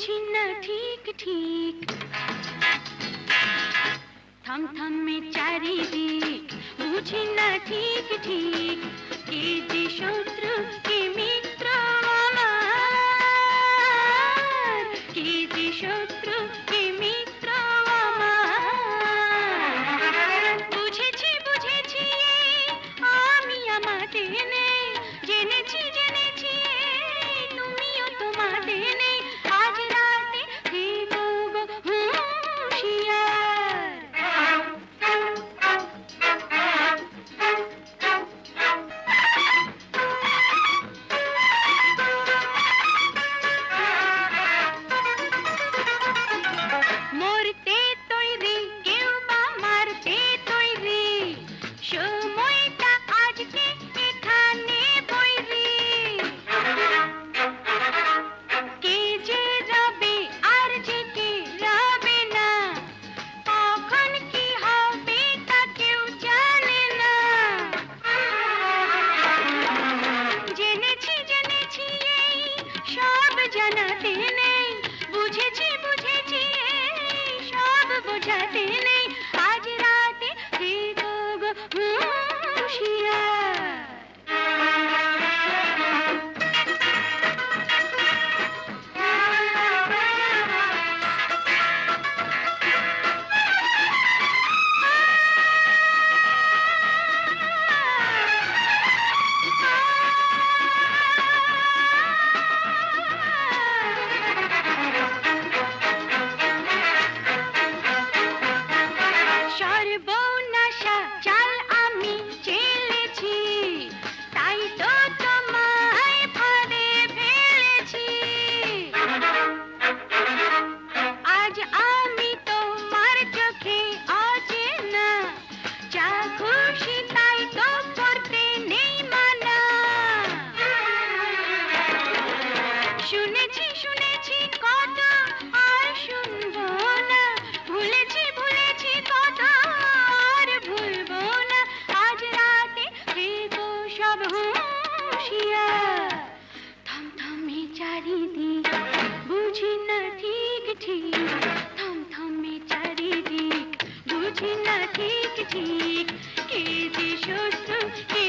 समझी न ठीक ठीक। थम थम में चारी दी बूझी न ठीक ठीक। के शत्रु সব বোঝাতে নেই আজ রাতে শুনেছি শুনেছি কত আর শুনব না। ভুলেছি ভুলেছি কত আর ভুলবো না। আজ রাতে থেকো সব হুঁশিয়ার। থম থমে চারিদিক, বুঝি না ঠিক ঠিক। থম থমে চারিদিক, বুঝি না ঠিক ঠিক। কে যে কে